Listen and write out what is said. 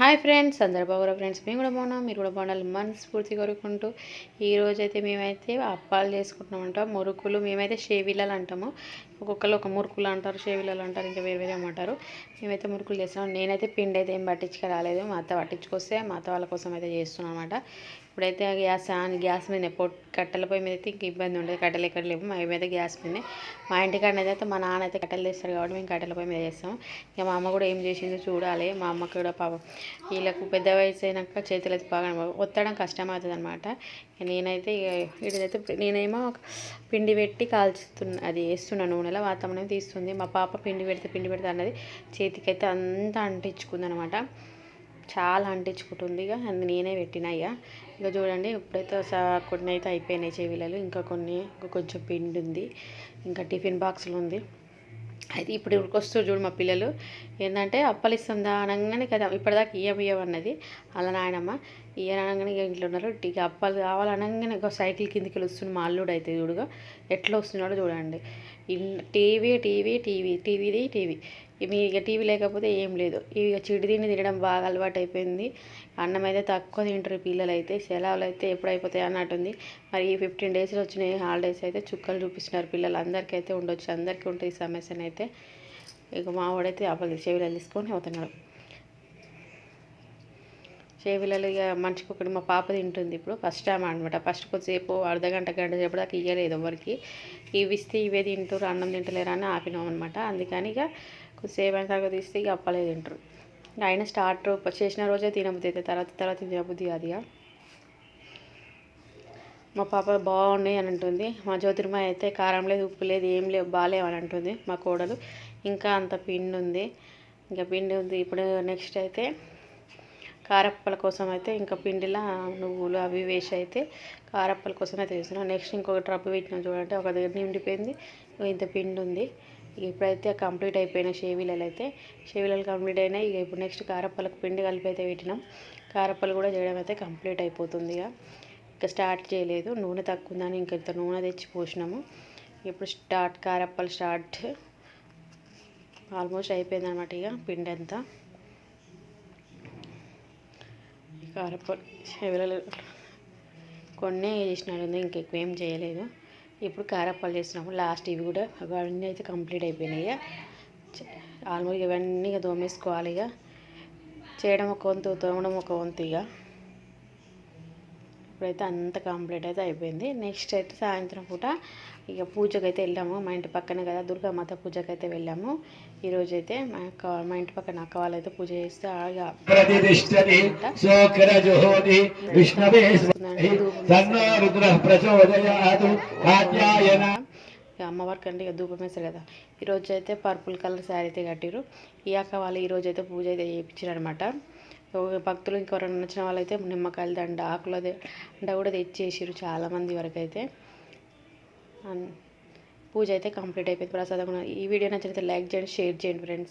Hi friends అందరు బాగురా friends? మేము కూడా బాగున్నాం మీరు కూడా బాగున్నారు మనస్ఫూర్తి కోరుకుంటూ ఈ మేమైతే అప్పాలు చేసుకుంటున్నామంట మురుకులు మేమైతే షేవిలాలు అంటాము. ఒక్కొక్కరు ఒక మురుకులు అంటారు షేవిలాలు అంటారు ఇంకా వేరు వేరే అంటారు మేమైతే మురుకులు చేస్తున్నాం. నేనైతే పిండి అయితే ఏం పట్టించుకు రాలేదు మా అత్త పట్టించుకొస్తే మా అత్త వాళ్ళ కోసం అయితే చేస్తున్నాం అనమాట ఇప్పుడైతే ఆ గ్యాస్ ఆన్ గ్యాస్ మీద పొట్ కట్టెల పొయ్యి మీద అయితే ఇంక ఇబ్బంది ఉండదు. కట్టెలు ఎక్కడ లేవు. మా మీద గ్యాస్ మీద. మా ఇంటికాడ అయితే మా నాన్న అయితే కట్టెలు తెస్తారు కాబట్టి మేము కట్టెల పొయ్యి మీద చేస్తాం ఇక మా అమ్మ కూడా ఏం చేసిందో చూడాలి. మా అమ్మకి కూడా పాపం వీళ్ళకు పెద్ద వయసు అయినాక చేతులు అయితే బాగా ఒత్తడం కష్టం అవుతుంది అనమాట నేనైతే ఇక ఇదైతే నేనేమో పిండి పెట్టి కాల్చుతున్నా అది వేస్తున్నాను నూనెలో వాతావరణం తీస్తుంది. మా పాప పిండి పెడితే పిండి పెడితే అన్నది చేతికైతే అంతా అంటించుకుంది అనమాట చాలా అంటించుకుంటుంది. ఇక అది నేనే పెట్టిన ఇక. ఇక చూడండి ఇప్పుడైతే స- కొన్ని అయితే అయిపోయినాయి చెవిలలు. ఇంకా కొన్ని ఇంకా కొంచెం పిండి ఉంది. ఇంకా టిఫిన్ బాక్సులు ఉంది. అయితే ఇప్పుడు వస్తారు చూడు మా పిల్లలు. ఏంటంటే అప్పలు అనగానే కదా ఇప్పటిదాకా ఇయ్యం ఇయ్యం అన్నది అలా నాయనమ్మ అనగానే ఇంట్లో ఉన్నారు. ఇక అప్పాలు కావాలనగానే ఒక సైకిల్ కిందికి వస్తుంది మా అల్లుడు అయితే చూడుగా ఎట్లా వస్తున్నాడో చూడండి. టీవీ టీవీ టీవీ టీవీది టీవీ. మీ ఇక టీవీ లేకపోతే ఏం లేదు. ఇక చిడిదిని తినడం బాగా అలవాటు అయిపోయింది అన్నం అయితే తక్కువ తింటారు పిల్లలు అయితే సెలవులు అయితే ఎప్పుడు అయిపోతాయి అన్నట్టుంది మరి ఈ ఫిఫ్టీన్ డేస్లో వచ్చిన హాలిడేస్ అయితే చుక్కలు చూపిస్తున్నారు పిల్లలు. అందరికీ అయితే ఉండొచ్చు. అందరికీ ఉంటుంది ఈ సమస్యను అయితే ఇక మావాడైతే అప్పలు చెవిలో తీసుకొని అవుతున్నాడు చేవిలలో ఇక మనిషికి ఒకటి మా పాప తింటుంది ఇప్పుడు ఫస్ట్ టైం అనమాట ఫస్ట్ కొద్దిసేపు అర్ధ గంట గంట సేపు దాకా ఇవ్వలేదు ఎవరికి. ఇవి ఇస్తే ఇవే తింటారు అన్నం తింటలేరు అని ఆపినాం అనమాట అందుకని ఇక కొద్దిసేపు అయిన తర్వాత తీస్తే ఇక అప్పలే తింటారు అయినా స్టార్ట్ చేసిన రోజే తినబుద్ధి అయితే తర్వాత తర్వాత తినబుద్ధి అది ఇక మా పాప బాగున్నాయి అని అంటుంది. మా జ్యోతిర్మయ అయితే కారం లేదు ఉప్పు లేదు ఏం లేవు బాగాలేవు అని అంటుంది మా కోడలు. ఇంకా అంత పిండి ఉంది. ఇంకా పిండి ఉంది. ఇప్పుడు నెక్స్ట్ అయితే కారప్పల కోసం అయితే ఇంకా పిండిలా నువ్వులు అవి వేసి అయితే కారప్పల కోసం అయితే వేస్తున్నాం నెక్స్ట్ ఇంకొక ట్రప్ పెట్టినాం చూడండి ఒక దగ్గర నిండిపోయింది. ఇంత పిండి ఉంది. ఇప్పుడైతే కంప్లీట్ అయిపోయినాయి షేవిలలు అయితే షేవిలలు కంప్లీట్ అయినాయి ఇక ఇప్పుడు నెక్స్ట్ కారప్పలకు పిండి కలిపి అయితే పెట్టినాం. కారప్పలు కూడా చేయడం అయితే కంప్లీట్ అయిపోతుంది ఇక. ఇంకా స్టార్ట్ చేయలేదు. నూనె తక్కువ ఉందని ఇంక ఇంత నూనె తెచ్చి పోసినాము. ఇప్పుడు స్టార్ట్ కారప్పలు స్టార్ట్. ఆల్మోస్ట్ అయిపోయింది అనమాట ఇక పిండి అంతా. కారపొడి చెవిలలు కొన్ని చేసినాడు ఇంకెక్కువ ఏం చేయలేదు. ఇప్పుడు కారప్పాలు చేస్తున్నాము. లాస్ట్ ఇవి కూడా అవన్నీ అయితే కంప్లీట్ అయిపోయినాయి ఇక ఆల్మోస్ట్ ఇవన్నీ ఇక దోమేసుకోవాలి ఇక చేయడం ఒక వంతు తోమడం ఒక వంతు ఇక ఇప్పుడైతే అంత కంప్లీట్ అయితే అయిపోయింది. నెక్స్ట్ అయితే సాయంత్రం పూట ఇక పూజకి అయితే వెళ్ళాము. మా ఇంటి పక్కనే కదా దుర్గామాత పూజకి అయితే వెళ్ళాము. ఈరోజు అయితే మా మా ఇంటి పక్కన అక్క వాళ్ళైతే పూజ చేస్తే ఆగా అమ్మవారికి అంటే ఇక ధూపం వేస్తారు కదా. ఈరోజు అయితే పర్పుల్ కలర్ శారీ అయితే కట్టిరు ఈ అక్క వాళ్ళు ఈరోజు అయితే పూజ అయితే చేయించారు అనమాట భక్తులు ఇంకెవరైనా నచ్చిన వాళ్ళైతే నిమ్మకాయల దండ ఆకుల దండ కూడా తెచ్చేసారు చాలామంది వరకు అయితే. అన్- పూజ అయితే కంప్లీట్ అయిపోయింది. ప్రసాదం ఈ వీడియో నచ్చినైతే లైక్ చేయండి షేర్ చేయండి ఫ్రెండ్స్.